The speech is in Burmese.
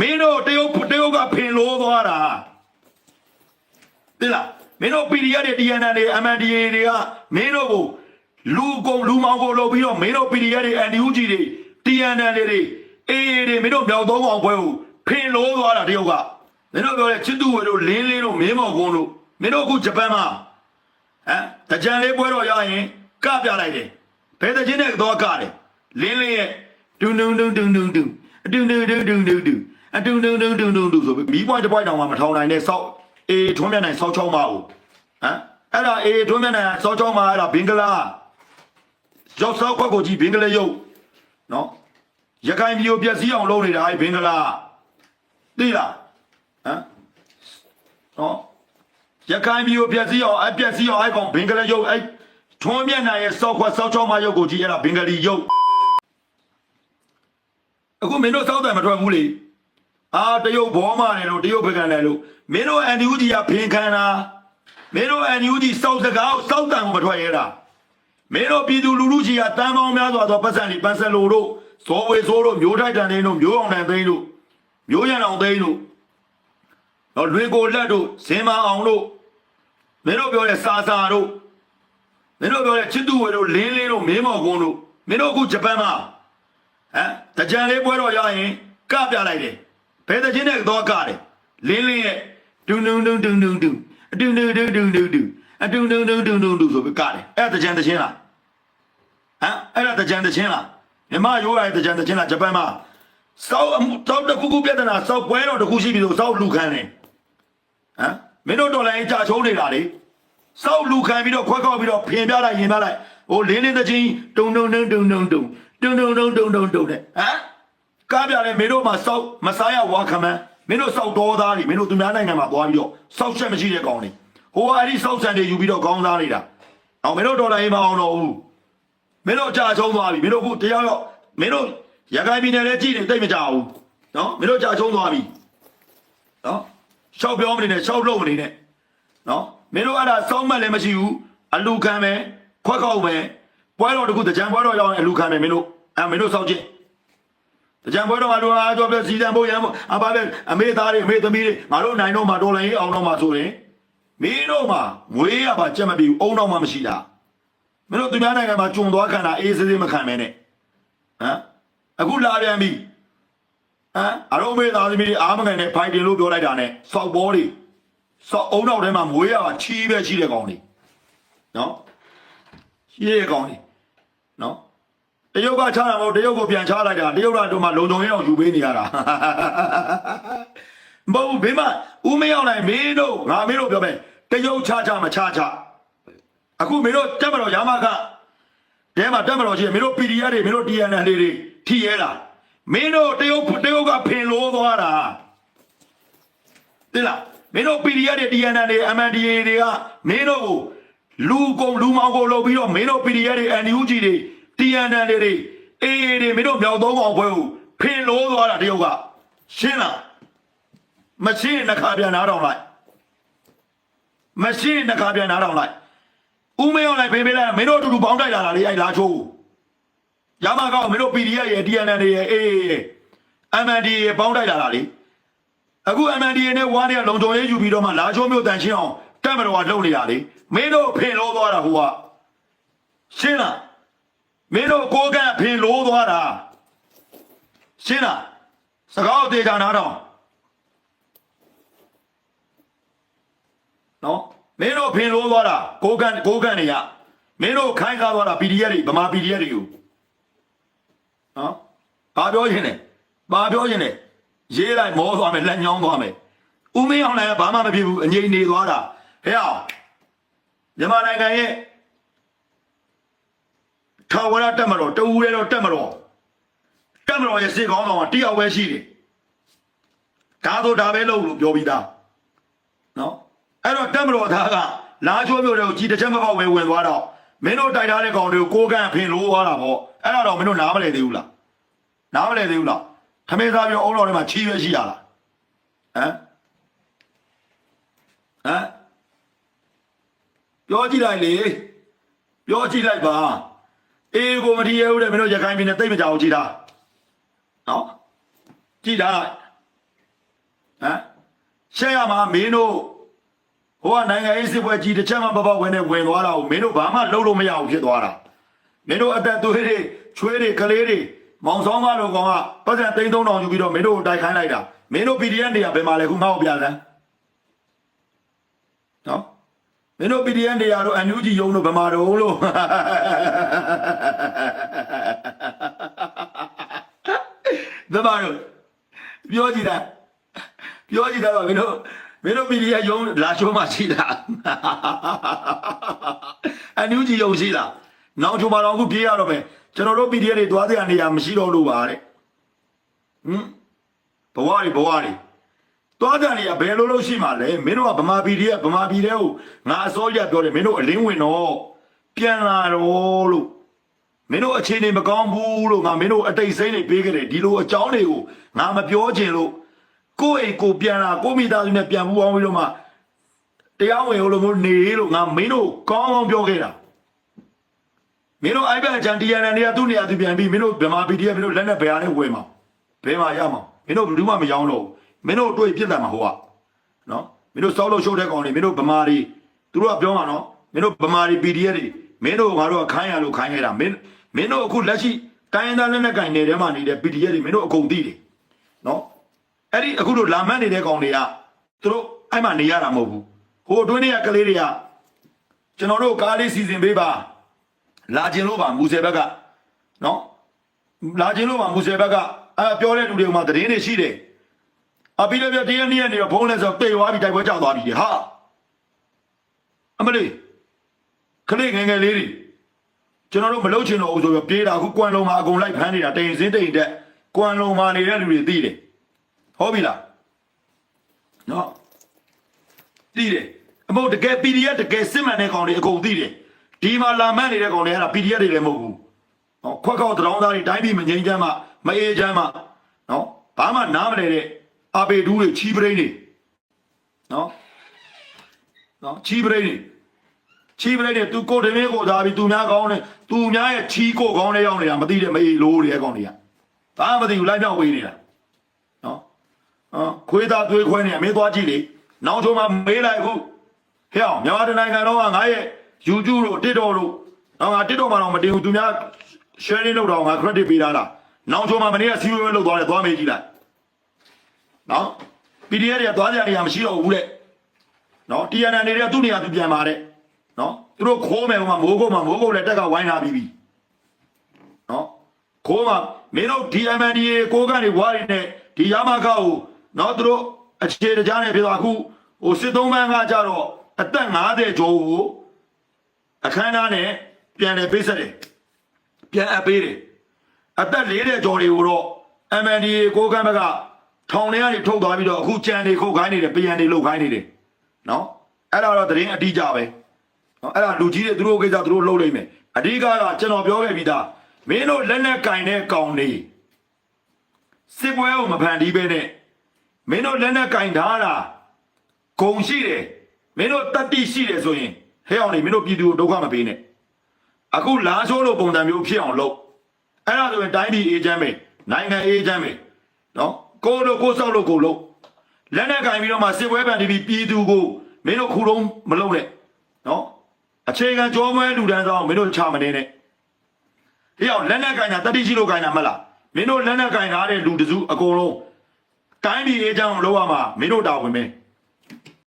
မင်းတို့တရုတ်တရုတ်ကဖင်လို့သွားတာသိလားမင်းတို့ PDF တွေ DNN တွေ MNDA တွေကမင်းတို့ကိုလူကုန်လူမောင်ကိုလုပ်ပြီးတော့မင်းတို့ PDF တွေ NUG တွေ TNN တွေတွေ AA တွေမင်းတို့မြောက်သုံးအောင်ပွဲကိုဖင်လို့သွားတာတရုတ်ကမင်းတို့ပြောတဲ့ချစ်သူဝေတို့လင်းလင်းတို့မင်းမော်ကုန်းတို့မင်းတို့အခုဂျပန်မှာဟမ်တကြံလေးပွဲတော်ရရင်ကပြလိုက်တယ်ဘယ်တချင်းနဲ့တော့ကတယ်လင်းလင်းရဲ့ဒုံဒုံဒုံဒုံဒုံဒုံအဒုံဒုံဒုံဒုံဒုံဒုံ အဒုံဒုံဒုံဒုံဒုံဒုံဆိုပြီးမီးပွိုင်းတစ်ပွိုင်းတောင်မှမထောင်နိုင်တဲ့စောက်အေးထွန်းမြတ်နိုင်စောက်ချောင်းမအောင်ဟမ်အဲ့ဒါအေးထွန်းမြတ်နိုင်စောက်ချောင်းမအဲ့ဒါဘင်္ဂလားရောက်စောက်ခွက်ကိုကြည့်ဘင်္ဂလားရုပ်နော်ရခိုင်ပြည်ကိုပြက်စီးအောင်လုပ်နေတာအဲ့ဘင်္ဂလားသိလားဟမ်နော်ရခိုင်ပြည်ကိုပြက်စီးအောင်အပြက်စီးအောင်အဲ့ကောင်ဘင်္ဂလားရုပ်အဲ့ထွန်းမြတ်နိုင်ရဲ့စောက်ခွက်စောက်ချောင်းမရုပ်ကိုကြည့်အဲ့ဒါဘင်္ဂလီရုပ်အခုမင်းတို့စောက်တယ်မထွက်ဘူးလေ အာတရုတ်ဘောမာတယ်လို့တရုတ်ဖကန်တယ်လို့မင်းတို့အန်ဒီယူဂျီကဖင်ခံတာမင်းတို့အန်ဒီယူဂျီစောက်စကားကိုစောက်တန်ကိုမထွက်ရတာမင်းတို့ပြည်သူလူထုကြီးကတန်ပေါင်းများစွာသောပတ်စံလီပန်ဆယ်လိုတို့ဇော်ဝေဆိုးတို့မျိုးထိုက်တန်သိန်းတို့မျိုးအောင်တန်သိန်းတို့မျိုးရန်အောင်သိန်းတို့တော့လွေကိုလက်တို့ဇင်မာအောင်တို့မင်းတို့ပြောတဲ့စာစာတို့မင်းတို့ပြောတဲ့ချစ်သူဝေတို့လင်းလင်းတို့မင်းမော်ကုန်းတို့မင်းတို့အခုဂျပန်မှာဟမ်တကြံလေးပွဲတော်ရရင်ကပြလိုက်တယ် ဘယ်တချင်းနဲ့တော့ကတယ်လင်းလင်းရဲ့ဒုံဒုံဒုံဒုံဒုံဒုံအဒုံဒုံဒုံဒုံဒုံဒုံအဒုံဒုံဒုံဒုံဒုံဒုံဆိုပြီးကတယ်အဲ့ဒါတကြံတချင်းလားဟမ်အဲ့ဒါတကြံတချင်းလားမြမရိုးရတဲ့တကြံတချင်းလားဂျပန်မှာစောက်အမှုစောက်တစ်ခုခုပြဿနာစောက်ပွဲတော်တစ်ခုရှိပြီဆိုစောက်လူခံတယ်ဟမ်မင်းတို့တော်လိုင်းကြာချုံးနေတာလေစောက်လူခံပြီးတော့ခွက်ခောက်ပြီးတော့ဖင်ပြလိုက်ရင်ပြလိုက်ဟိုလင်းလင်းတချင်းတုံတုံတုံတုံတုံတုံတုံတုံတုံတုံတုံတုံတဲ့ဟမ် ကားပြတယ်မင်းတို့မှာစောက်မစားရဝါခမန်းမင်းတို့စောက်တော်သားတွေမင်းတို့သူများနိုင်ငံမှာသွားပြီးတော့စောက်ချက်မရှိတဲ့ကောင်တွေဟိုအဲ့ဒီစောက်ဆန်တွေယူပြီးတော့ခေါင်းစားနေတာအောင်မင်းတို့တော်လိုင်းမအောင်တော့ဘူးမင်းတို့ကြာချုံးသွားပြီမင်းတို့ခုတရားတော့မင်းတို့ရခိုင်ပြည်နယ်လည်းကြည်နေတိတ်မကြဘူးနော်မင်းတို့ကြာချုံးသွားပြီနော်ရှောက်ပြောမနေနဲ့ရှောက်လို့မနေနဲ့နော်မင်းတို့အဲ့ဒါစောင်းမက်လည်းမရှိဘူးအလူခံမယ်ခွက်ခောက်မယ်ပွဲတော်တစ်ခုတကြံပွဲတော်ရောက်ရင်အလူခံမယ်မင်းတို့အဲမင်းတို့စောက်ချင်းတ ကြံပွဲတော်မှာတို့အားကြောပြစီတံဖို့ရမ်းဖို့အပါပဲအမေသားတွေအမေသမီးတွေငါတို့နိုင်တော့မှာတော်လိုင်းအောင်တော့မှာဆိုရင်မင်းတို့မှာငွေရပါကြက်မပြီးဘူးအုံတော့မှမရှိတာမင်းတို့သူများနိုင်ငံမှာဂျုံသွားခံတာအေးစေးစေးမခံမဲနဲ့ဟမ်အခုလာပြန်ပြီဟမ်အရုံးမေးသားသမီးတွေအားမခံနဲ့ဖိုင်တင်လို့ပြောလိုက်တာနဲ့စောက်ဘောတွေစောက်အုံနောက်ထဲမှာမွေးရပါချီးပဲရှိတဲ့ကောင်တွေနော်ရှိတဲ့ကောင်တွေနော် တရုတ်ကချတာမဟုတ်တရုတ်ကိုပြန်ချလိုက်တာတရုတ်ကတို့မှလုံုံရင်အောင်ယူပေးနေရတာမဟုတ်ဘူးဘေးမှာဦးမရောက်နိုင်မင်းတို့ငါမင်းတို့ပြောမယ်တရုတ်ချချမချချအခုမင်းတို့တက်မတော်ရမကတဲမှာတက်မတော်ရှိရင်မင်းတို့ PDF တွေမင်းတို့ TNL တွေထိရဲလားမင်းတို့တရုတ်တရုတ်ကဖင်လို့သွားတာသိလားမင်းတို့ PDF တွေ TNL တွေ MNDA တွေကမင်းတို့ကိုလူကုန်လူမောင်ကိုလုပ်ပြီးတော့မင်းတို့ PDF တွေ NUG တွေ TNL တွေ AA တွေမင်းတို့မြောက်သုံးအောင်ပွဲကိုဖင်လို့သွားတာတရုတ်ကရှင်းလားမရှင်းနှခါပြန်နားတော်လိုက်မရှင်းနှခါပြန်နားတော်လိုက်ဦးမင်းအောင်လိုက်ဖေးပေးလိုက်မင်းတို့အတူတူပေါင်းတိုက်လာတာလေအဲ့လာချိုးရမကောက်မင်းတို့ PDF ရဲ့ DNN တွေရဲ့ AA ရဲ့ MND ရဲ့ပေါင်းတိုက်လာတာလေအခု MND နဲ့ဝါးတဲ့လုံချုံရေးယူပြီးတော့မှလာချိုးမျိုးတန်ရှင်းအောင်တက်မတော်ကလှုပ်နေတာလေမင်းတို့ဖင်လို့သွားတာဟိုကရှင်းလား မင်းတို့ကိုကန့်ဖင်လို့သွားတာရှင်းလားစကားတေချာနားတော့နော်မင်းတို့ဖင်လို့သွားတာကိုကန့်ကိုကန့်နေရမင်းတို့ခိုင်းကားသွားတာ PDF တွေဗမာ PDF တွေကိုနော်ဘာပြောရှင်လဲဘာပြောရှင်လဲရေးလိုက်မောသွားမယ်လက်ညောင်းသွားမယ်ဦးမင်းအောင်လည်းဘာမှမဖြစ်ဘူးအငြိမ်နေသွားတာဟဲ့အောင်မြန်မာနိုင်ငံရဲ့ ထာဝရတက်မတော်တူရဲတော့တက်မတော်တက်မတော်ရဲ့စစ်ကောင်းဆောင်ကတယောက်ပဲရှိတယ်ဒါဆိုဒါပဲလို့လို့ပြောပြီးသားနော်အဲ့တော့တက်မတော်သားကလာချိုးမျိုးတွေကိုကြီးတစ်ချက်မပေါက်ပဲဝင်သွားတော့မင်းတို့တိုက်ထားတဲ့ကောင်တွေကိုကိုကန့်ဖင်လို့သွားတာပေါ့အဲ့ဒါတော့မင်းတို့နားမလဲသေးဘူးလားနားမလဲသေးဘူးလားထမင်းသားပြောအုံးတော်ထဲမှာချီးရွက်ရှိရလားဟမ်ဟမ်ပြောကြည့်လိုက်လေပြောကြည့်လိုက်ပါ အေးကိုမထီးရဘူးတဲ့မင်းတို့ရခိုင်ပြည်နယ်တိတ်မကြအောင်ကြည့်တာနော်ကြည့်တာဟမ်ရှက်ရမှာမင်းတို့ဟိုကနိုင်ငံရေးစစ်ပွဲကြီးတစ်ချက်မှပပဝင်နေဝင်သွားတာကိုမင်းတို့ဘာမှလုပ်လို့မရဘူးဖြစ်သွားတာမင်းတို့အသက်သွေးတွေချွေးတွေကလေးတွေမောင်ဆောင်မလို့ကောင်ကပတ်စံသိန်း3000ယူပြီးတော့မင်းတို့ကိုတိုက်ခိုင်းလိုက်တာမင်းတို့ PDF နေရဘယ်မှာလဲခုငါ့ကိုပြစမ်းနော် မင်းတို့ PDF နေရတော့ NUG ရုံးတို့ဘယ်မှာတော့လို့ဘယ်မှာတော့ပြောကြည့်တာပြောကြည့်တာပါမင်းတို့မင်းတို့ PDF ရုံးလာချိုးမှရှိတာ NUG ရုံးရှိလားနောက်ချိုးမှတော့အခုပြေးရတော့မယ်ကျွန်တော်တို့ PDF တွေသွားတဲ့နေရာမရှိတော့လို့ပါတဲ့ဟမ်ဘဝတွေဘဝတွေ သွားကြနေရဘယ်လိုလုပ်ရှိမှလဲမင်းတို့ကဗမာပြည်တွေကဗမာပြည်တွေကိုငါအစောရပြောတယ်မင်းတို့အလင်းဝင်တော့ပြန်လာတော့လို့မင်းတို့အခြေအနေမကောင်းဘူးလို့ငါမင်းတို့အတိတ်စိမ့်နေပေးခဲ့တယ်ဒီလိုအကြောင်းတွေကိုငါမပြောချင်လို့ကိုယ့်အိမ်ကိုပြန်လာကိုယ့်မိသားစုနဲ့ပြန်ပူအောင်ပြီးတော့မှတရားဝင်လို့မျိုးနေလို့ငါမင်းတို့ကောင်းကောင်းပြောခဲ့တာမင်းတို့အိုက်ဘက်အချန်တီယန်နေရသူ့နေရာသူပြန်ပြီးမင်းတို့ဗမာပြည်တွေကမင်းတို့လက်နဲ့ဘယ်ဟာနဲ့ဝယ်မှာဘယ်မှာရမှာမင်းတို့ဘယ်သူမှမရောင်းတော့ဘူး မင်းတို့တွေ့ပြစ်တယ်မှာဟိုကနော်မင်းတို့စောက်လို့ရှုပ်တဲ့ကောင်တွေမင်းတို့ဗမာတွေသူတို့ကပြောမှာနော်မင်းတို့ဗမာတွေ PDF တွေမင်းတို့ငါတို့ကခိုင်းရလို့ခိုင်းရတာမင်းမင်းတို့အခုလက်ရှိတိုင်းရင်းသားလက်နက်ကင်နယ်ထဲမှာနေတဲ့ PDF တွေမင်းတို့အကုန်သိတယ်နော်အဲ့ဒီအခုတို့လာမတ်နေတဲ့ကောင်တွေကသူတို့အဲ့မှာနေရတာမဟုတ်ဘူးဟိုအတွင်းတွေကကလေးတွေကကျွန်တော်တို့ကားလေးစီစဉ်ပေးပါလာခြင်းလို့ပါမူဆယ်ဘက်ကနော်လာခြင်းလို့ပါမူဆယ်ဘက်ကအဲပြောတဲ့လူတွေကမှသတင်းတွေရှိတယ် အပြီးတော့ပြတရားနည်းနေတော့ဘုံလဲဆိုတေသွားပြီတိုက်ပွဲကြောက်သွားပြီဟာအမလေးခလေးငယ်ငယ်လေးတွေကျွန်တော်တို့မလုပ်ချင်တော့ဘူးဆိုပြီးပြေးတာအခုကွမ်လုံးမှာအကုန်လိုက်ဖမ်းနေတာတိန်စင်းတိန်တက်ကွမ်လုံးမှာနေတဲ့လူတွေသိတယ်ဟုတ်ပြီလားနော်သိတယ်အမို့တကယ် PDF တကယ်စစ်မှန်တဲ့ကောင်တွေအကုန်သိတယ်ဒီမှာလာမှန်းနေတဲ့ကောင်တွေအဲ့ဒါ PDF တွေလည်းမဟုတ်ဘူးဟောခွက်ကောက်တောင်းသားတွေတိုင်းပြည်မငြိမ်းချမ်းမှမအေးချမ်းမှနော်ဘာမှနားမလဲတဲ့ အဘေဒူးတွေချီးပရိန်းတွေနော်နော်ချီးပရိန်းတွေချီးပရိန်းတွေသူကိုယ်တမင်းကိုသားပြီးသူများကောင်းတယ်သူများရဲ့ချီးကိုကောင်းတဲ့ရောက်နေတာမသိတဲ့မေးလို့တွေအကောင်တွေကဒါမှမသိဘူးလိုက်ပြောင်းပေးနေတာနော်အော်ခွေးသားသွေးခွဲနေမင်းသွားကြည့်လေနောက်ဆုံးမှမေးလိုက်အခုဟဲ့အောင်မြန်မာတိုင်းနိုင်ငံတော့ငါရဲ့ YouTube တို့ TikTok တို့နော်ငါ TikTok မှာတော့မတင်ဘူးသူများ sharing လုပ်တော့ငါ credit ပေးတာလားနောက်ဆုံးမှမနေ့ကစီးပွားရေးလုပ်သွားတယ်သွားမေးကြည့်လိုက် နော် PDF တွေကသွားကြနေရမရှိတော့ဘူးတဲ့နော် TNN တွေကသူ့နေရာသူပြန်ပါတဲ့နော်သူတို့ခိုးမယ်ဟိုမှာမိုးကုတ်မှာမိုးကုတ်လည်းတက်ကဝိုင်းလာပြီးပြီနော်ခိုးမှာမင်းတို့ DMNDA ကိုကနေဝါရီနဲ့ဒီရမခကိုနော်သူတို့အခြေတကြားနေဖြစ်သွားအခုဟိုစစ်သုံးပန်းကကြတော့အသက်50ကျော်ကိုအခမ်းအနားနဲ့ပြန်လေပေးဆက်တယ်ပြန်အပ်ပေးတယ်အသက်40ကျော်တွေကိုတော့ MNDA ကိုကမ်းဘက်က ထောင်ထဲကနေထုတ်သွားပြီးတော့အခုကြံနေခုတ်ခိုင်းနေတယ်ပြန်နေလုတ်ခိုင်းနေတယ်နော်အဲ့ဒါတော့သတင်းအတိအကျပဲနော်အဲ့ဒါလူကြီးတွေသူတို့ကိစ္စသူတို့လှုပ်လိုက်မယ်အဓိကကကျွန်တော်ပြောခဲ့ပြီးသားမင်းတို့လက်နဲ့ကင်တဲ့ကောင်တွေစစ်ပွဲကိုမဖန်တီးပဲနဲ့မင်းတို့လက်နဲ့ကင်ထားတာဂုံရှိတယ်မင်းတို့တတ္တိရှိတယ်ဆိုရင်ဟဲ့အောင်နေမင်းတို့ပြည်သူကိုဒုက္ခမပေးနဲ့အခုလာဆိုးလို့ပုံစံမျိုးဖြစ်အောင်လုပ်အဲ့ဒါဆိုရင်တိုင်းပြည်အေဂျင့်ပဲနိုင်ငံအေဂျင့်ပဲနော် ကိုတို့ကိုဆောက်လို့ကိုလို့လက်နဲ့ကင်ပြီးတော့မှစစ်ပွဲပန်တီးပြီးပြည်သူကိုမင်းတို့ခုလုံးမလုပ်နဲ့နော်အခြေခံကြောမွဲလူတန်းဆောင်မင်းတို့ချမနေနဲ့ဒီအောင်လက်နဲ့ကင်တာတတိရှိလို့ကင်တာမဟုတ်လားမင်းတို့လက်နဲ့ကင်ထားတဲ့လူတစုအကုန်လုံးတိုင်းပြည်အေဂျင့်ကိုလုပ်ရမှာမင်းတို့တာဝန်ပဲ